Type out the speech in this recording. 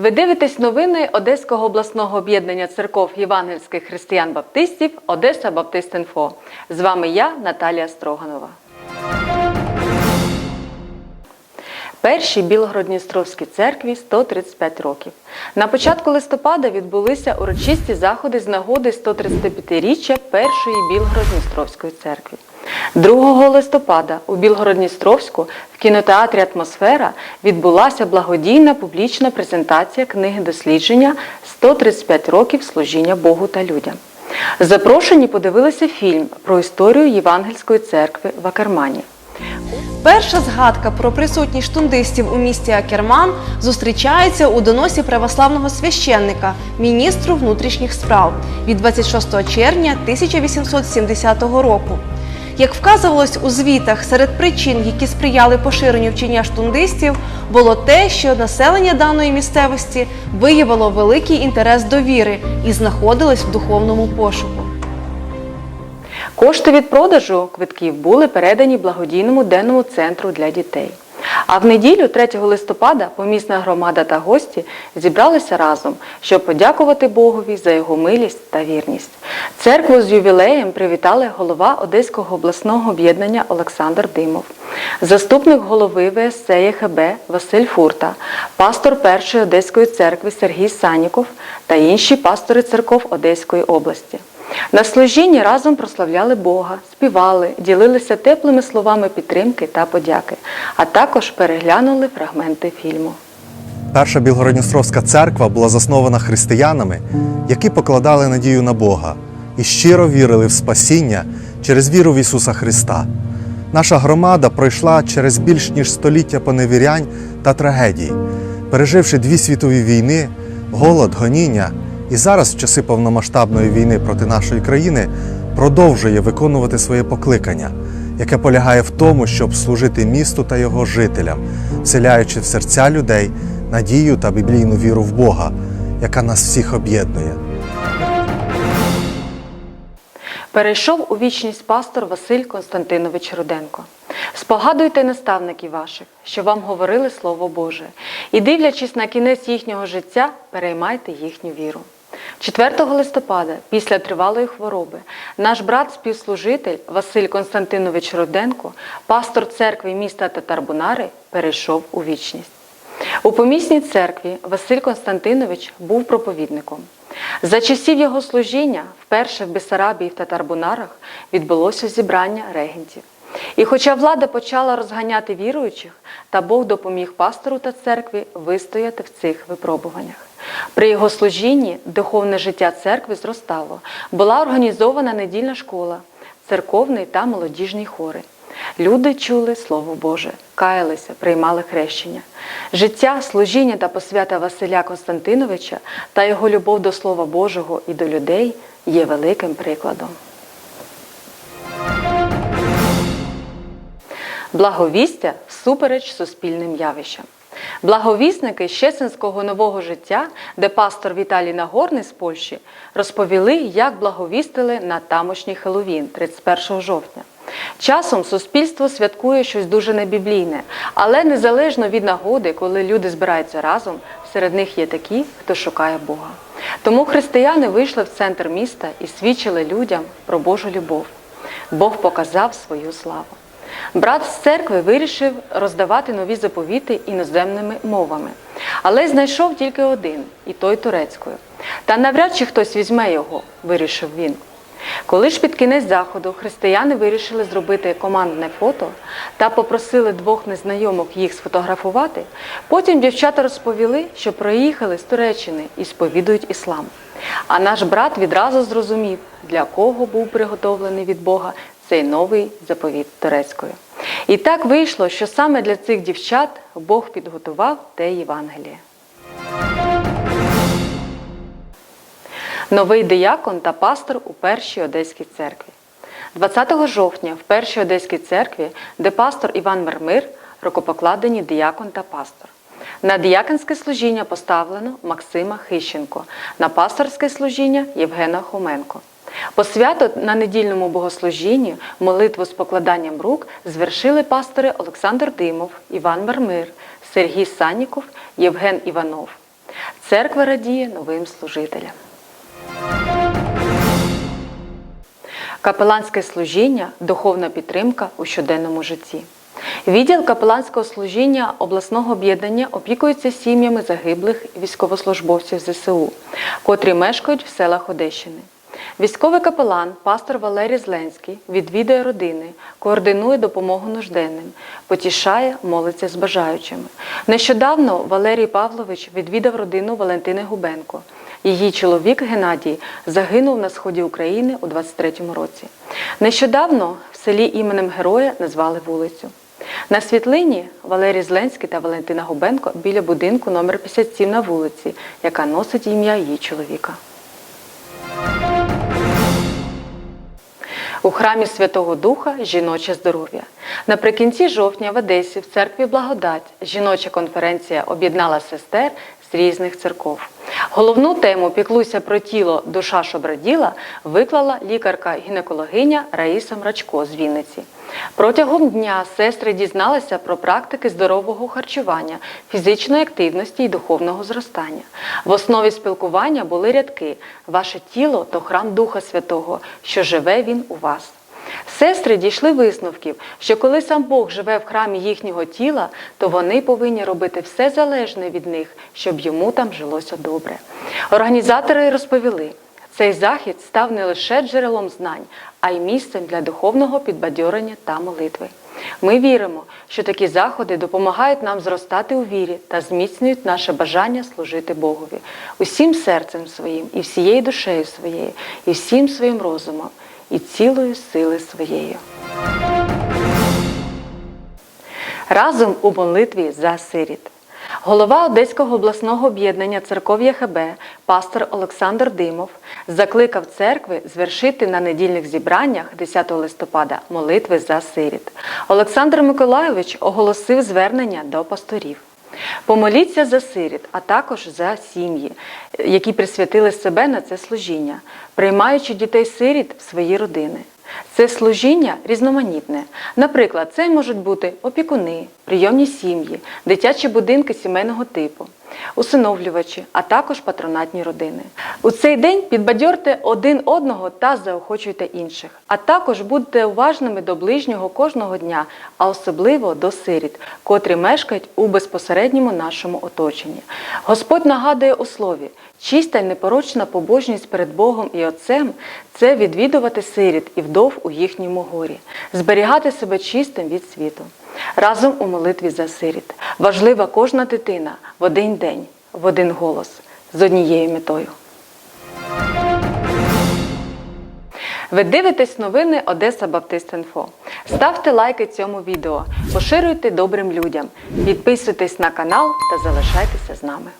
Ви дивитесь новини Одеського обласного об'єднання церков євангельських християн-баптистів Одеса Баптист.Інфо. З вами я, Наталія Строганова. Першій Білгородністровській церкві 135 років. На початку листопада відбулися урочисті заходи з нагоди 135-річчя Першої Білгородністровської церкви. 2 листопада у Білгородністровську в кінотеатрі Атмосфера відбулася благодійна публічна презентація книги дослідження «135 років служіння Богу та людям. Запрошені подивилися фільм про історію Євангельської церкви в Акермані. Перша згадка про присутність штундистів у місті Акерман зустрічається у доносі православного священника, міністру внутрішніх справ від 26 червня 1870 року. Як вказувалось у звітах, серед причин, які сприяли поширенню вчення штундистів, було те, що населення даної місцевості виявило великий інтерес до віри і знаходилось в духовному пошуку. Кошти від продажу квитків були передані благодійному денному центру для дітей. А в неділю, 3 листопада, помісна громада та гості зібралися разом, щоб подякувати Богові за його милість та вірність. Церкву з ювілеєм привітали голова Одеського обласного об'єднання Олександр Димов, заступник голови ВСЦ ЄХБ Василь Фурта, пастор Першої Одеської церкви Сергій Саніков та інші пастори церков Одеської області. На служінні разом прославляли Бога, співали, ділилися теплими словами підтримки та подяки, а також переглянули фрагменти фільму. Перша Білгородністровська церква була заснована християнами, які покладали надію на Бога і щиро вірили в спасіння через віру в Ісуса Христа. Наша громада пройшла через більш ніж століття поневірянь та трагедій, переживши дві світові війни, голод, гоніння, і зараз, в часи повномасштабної війни проти нашої країни, продовжує виконувати своє покликання, яке полягає в тому, щоб служити місту та його жителям, вселяючи в серця людей надію та біблійну віру в Бога, яка нас всіх об'єднує. Перейшов у вічність пастор Василь Константинович Руденко. Спогадуйте наставників ваших, що вам говорили Слово Боже, і, дивлячись на кінець їхнього життя, переймайте їхню віру. 4 листопада, після тривалої хвороби, наш брат-співслужитель Василь Константинович Руденко, пастор церкви міста Татарбунари, перейшов у вічність. У помісній церкві Василь Константинович був проповідником. За часів його служіння, вперше в Бесарабії в Татарбунарах, відбулося зібрання регентів. І хоча влада почала розганяти віруючих, та Бог допоміг пастору та церкві вистояти в цих випробуваннях. При його служінні духовне життя церкви зростало, була організована недільна школа, церковний та молодіжні хори. Люди чули Слово Боже, каялися, приймали хрещення. Життя, служіння та посвята Василя Константиновича та його любов до Слова Божого і до людей є великим прикладом. Благовістя всупереч суспільним явищам. Благовісники Щесинського нового життя, де пастор Віталій Нагорний з Польщі, розповіли, як благовістили на тамошній Хеловін 31 жовтня. Часом суспільство святкує щось дуже небіблійне, але незалежно від нагоди, коли люди збираються разом, серед них є такі, хто шукає Бога. Тому християни вийшли в центр міста і свідчили людям про Божу любов. Бог показав свою славу. Брат з церкви вирішив роздавати нові заповіти іноземними мовами, але знайшов тільки один, і той турецькою. Та навряд чи хтось візьме його, вирішив він. Коли ж під кінець заходу християни вирішили зробити командне фото та попросили двох незнайомок їх сфотографувати, потім дівчата розповіли, що приїхали з Туреччини і сповідують іслам. А наш брат відразу зрозумів, для кого був приготовлений від Бога цей новий заповіт турецькою. І так вийшло, що саме для цих дівчат Бог підготував те Євангеліє. Новий диякон та пастор у Першій Одеській церкві. 20 жовтня в Першій Одеській церкві, де пастор Іван Мермир, рукопокладені диякон та пастор. На діяконське служіння поставлено Максима Хищенко, на пасторське служіння Євгена Хоменко. По свято на недільному богослужінні молитву з покладанням рук звершили пастори Олександр Димов, Іван Мермир, Сергій Санніков, Євген Іванов. Церква радіє новим служителям. Капеланське служіння духовна підтримка у щоденному житті. Відділ капеланського служіння обласного об'єднання опікується сім'ями загиблих військовослужбовців ЗСУ, котрі мешкають в селах Одещини. Військовий капелан, пастор Валерій Зленський, відвідує родини, координує допомогу нужденним, потішає, молиться з бажаючими. Нещодавно Валерій Павлович відвідав родину Валентини Губенко. Її чоловік Геннадій загинув на сході України у 23-му році. Нещодавно в селі іменем героя назвали вулицю. На світлині Валерій Зленський та Валентина Губенко біля будинку номер 57 на вулиці, яка носить ім'я її чоловіка. У храмі Святого Духа жіноче здоров'я. Наприкінці жовтня в Одесі в церкві Благодать жіноча конференція об'єднала сестер з різних церков. Головну тему Піклуйся про тіло, душа шобраділа виклала лікарка-гінекологиня Раїса Мрачко з Вінниці. Протягом дня сестри дізналися про практики здорового харчування, фізичної активності і духовного зростання. В основі спілкування були рядки Ваше тіло то храм Духа Святого, що живе він у вас. Сестри дійшли висновків, що коли сам Бог живе в храмі їхнього тіла, то вони повинні робити все залежне від них, щоб йому там жилося добре. Організатори розповіли, цей захід став не лише джерелом знань, а й місцем для духовного підбадьорення та молитви. Ми віримо, що такі заходи допомагають нам зростати у вірі та зміцнюють наше бажання служити Богові усім серцем своїм, і всією душею своєю, і всім своїм розумом, і цілою сили своєю. Разом у молитві за сиріт. Голова Одеського обласного об'єднання церков ЯХБ, пастор Олександр Димов, закликав церкви звершити на недільних зібраннях 10 листопада молитви за сиріт. Олександр Миколайович оголосив звернення до пасторів. Помоліться за сиріт, а також за сім'ї, які присвятили себе на це служіння, приймаючи дітей-сиріт в свої родини. Це служіння різноманітне. Наприклад, це можуть бути опікуни, прийомні сім'ї, дитячі будинки сімейного типу, усиновлювачі, а також патронатні родини. У цей день підбадьорте один одного та заохочуйте інших, а також будьте уважними до ближнього кожного дня, а особливо до сиріт, котрі мешкають у безпосередньому нашому оточенні. Господь нагадує у слові. Чиста й непорочна побожність перед Богом і Отцем це відвідувати сиріт і вдов у їхньому горі, зберігати себе чистим від світу. Разом у молитві за сиріт. Важлива кожна дитина в один день, в один голос, з однією метою. Ви дивитесь новини Одеса Баптист. Ставте лайки цьому відео, поширюйте добрим людям, підписуйтесь на канал та залишайтеся з нами.